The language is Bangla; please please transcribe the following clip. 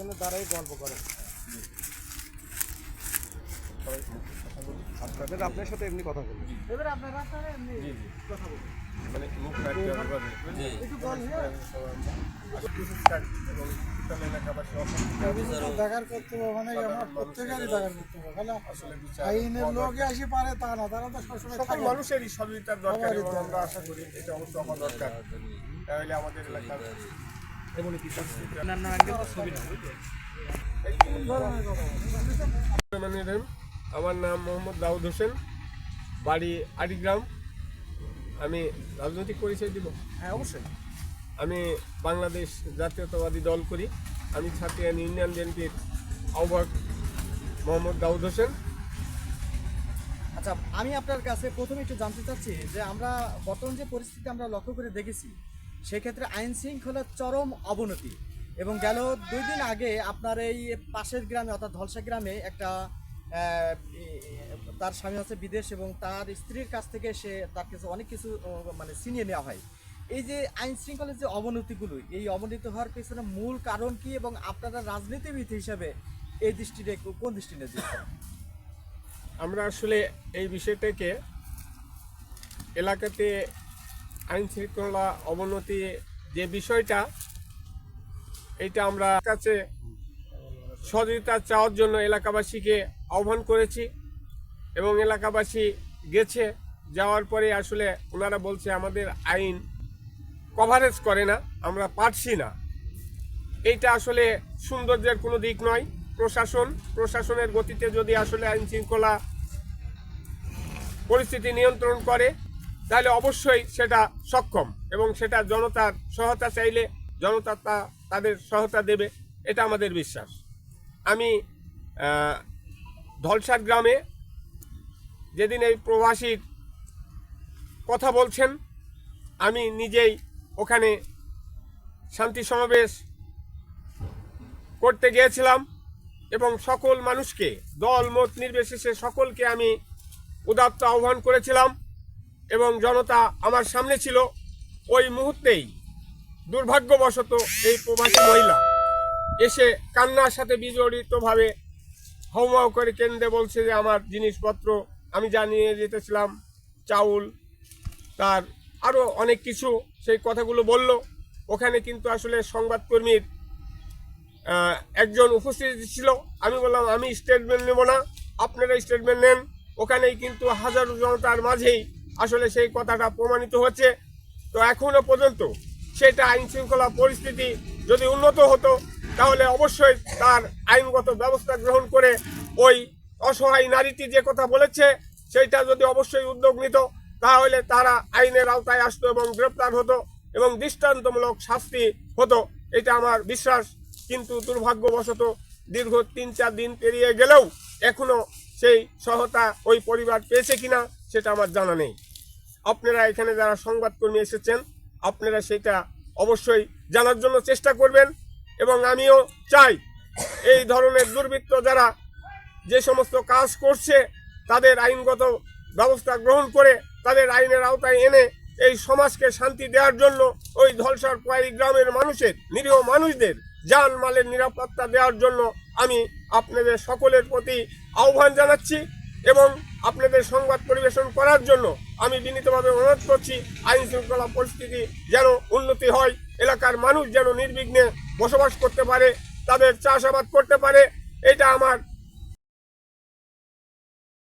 এখানে দাঁড়াই গল্প করেন আপনাদের আপনার সাথে এমনি কথা বলুন এবার আপনারা আপনারা এমনি কথা বলুন মানে মুখ রাখতে হবে বলে। একটু বল হ্যাঁ বিশেষকার এবং শীতল এলাকাবাসী অসংখ্য দেখার করতে হবে মানে আমরা প্রত্যেকেরই দেখার করতে হবে। খালি আসলে বিচার আইনের লোকে আসি পারে তা না তারা তো সবসময় সকল মানুষেরই সহযোগিতার দরকার এবং আমরা আশা করি এটা অবশ্য আমার দরকার। তাহলে আমাদের এলাকার মানে আমার নাম মোহাম্মদ দাউদ হোসেন। বাড়ি আড়িগ্রাম আমি রাজনৈতিক পরিচয় দিব? হ্যাঁ অবশ্যই। আমি বাংলাদেশ জাতীয়তাবাদী দল করি। আমি ছাতিয়ান ইউনিয়ন বিএনপির আহ্বায়ক মোহাম্মদ দাউদ হোসেন। আচ্ছা আমি আপনার কাছে প্রথমে একটু জানতে চাচ্ছি যে আমরা বর্তমান যে পরিস্থিতি আমরা লক্ষ্য করে দেখেছি সেক্ষেত্রে আইন শৃঙ্খলার চরম অবনতি। এবং গেল দুই দিন আগে আপনার এই পাশের গ্রামে, অর্থাৎ ধলসা গ্রামে একটা তার স্বামী হচ্ছে বিদেশ এবং তার স্ত্রীর কাছ থেকে সে তার কাছে অনেক কিছু মানে ছিনিয়ে নেওয়া হয়। এই যে আইন শৃঙ্খলার যে অবনতিগুলো, এই অবনতি হওয়ার পেছনে মূল কারণ কি এবং আপনারা রাজনীতিবিদ হিসাবে এই দৃষ্টিতে কোন দৃষ্টিতে আমরা আসলে এই বিষয়টাকে এলাকাতে আইন শৃঙ্খলা অবনতি যে বিষয়টা, এটা আমরা কাছে সহযোগিতা চাওয়ার জন্য এলাকাবাসীকে আহ্বান করেছি এবং এলাকাবাসী গেছে। যাওয়ার পরে আসলে ওনারা বলছে, আমাদের আইন কভারেজ করে না, আমরা পারছি না। এইটা আসলে সৌন্দর্যের কোনো দিক নয়। প্রশাসন, প্রশাসনের গতিতে যদি আসলে আইন শৃঙ্খলা পরিস্থিতি নিয়ন্ত্রণ করে তাহলে অবশ্যই সেটা সক্ষম এবং সেটা জনতার সহায়তা চাইলে জনতা তা, তাদের সহায়তা দেবে, এটা আমাদের বিশ্বাস। আমি ধলসার গ্রামে যেদিন এই প্রবাসীর কথা বলছেন, আমি নিজেই ওখানে শান্তি সমাবেশ করতে গিয়েছিলাম এবং সকল মানুষকে দল, মত নির্বিশেষে সকলকে আমি উদাত্ত আহ্বান করেছিলাম। এবং জনতা আমার সামনে ছিল, ওই মুহূর্তেই দুর্ভাগ্যবশত এই প্রবাসী মহিলা এসে কান্নার সাথে বিজড়িতভাবে হাউমাউ করে কেন্দ্রে বলছে যে, আমার জিনিসপত্র আমি জানিয়ে যেতেছিলাম চাউল, তার আরও অনেক কিছু। সেই কথাগুলো বলল। ওখানে কিন্তু আসলে সংবাদকর্মীর একজন উপস্থিত ছিল। আমি বললাম, আমি স্টেটমেন্ট নেব না, আপনারা স্টেটমেন্ট নেন। ওখানেই কিন্তু হাজারো জনতার মাঝেই আসলে সেই কথাটা প্রমাণিত হচ্ছে। তো এখনও পর্যন্ত সেটা আইন শৃঙ্খলা পরিস্থিতি যদি উন্নত হতো, তাহলে অবশ্যই তার আইনগত ব্যবস্থা গ্রহণ করে ওই অসহায় নারীটি যে কথা বলেছে, সেইটা যদি অবশ্যই উদ্যোগ নিত, তাহলে তারা আইনের আওতায় আসতো এবং গ্রেপ্তার হতো এবং দৃষ্টান্তমূলক শাস্তি হতো। এটা আমার বিশ্বাস, কিন্তু দুর্ভাগ্যবশত দীর্ঘ তিন চার দিন পেরিয়ে গেলেও এখনও সেই সহায়তা ওই পরিবার পেয়েছে কিনা, সেটা আমার জানা নেই। আপনারা এখানে যারা সংবাদকর্মী এসেছেন, আপনারা সেটা অবশ্যই জানার জন্য চেষ্টা করবেন এবং আমিও চাই এই ধরনের দুর্বৃত্ত যারা যে সমস্ত কাজ করছে, তাদের আইনগত ব্যবস্থা গ্রহণ করে, তাদের আইনের আওতায় এনে এই সমাজকে শান্তি দেওয়ার জন্য ওই ধলসার কয়েক গ্রামের মানুষের, নিরীহ মানুষদের যান মালের নিরাপত্তা দেওয়ার জন্য আমি আপনাদের সকলের প্রতি আহ্বান জানাচ্ছি। এবং আপনাদের সংবাদ পরিবেশন করার জন্য আমি বিনীতভাবে অনুরোধ করছি আইন শৃঙ্খলা পরিস্থিতি যেন উন্নতি হয়, এলাকার মানুষ যেন নির্বিঘ্নে বসবাস করতে পারে, তাদের চাষাবাদ করতে পারে, এটা আমার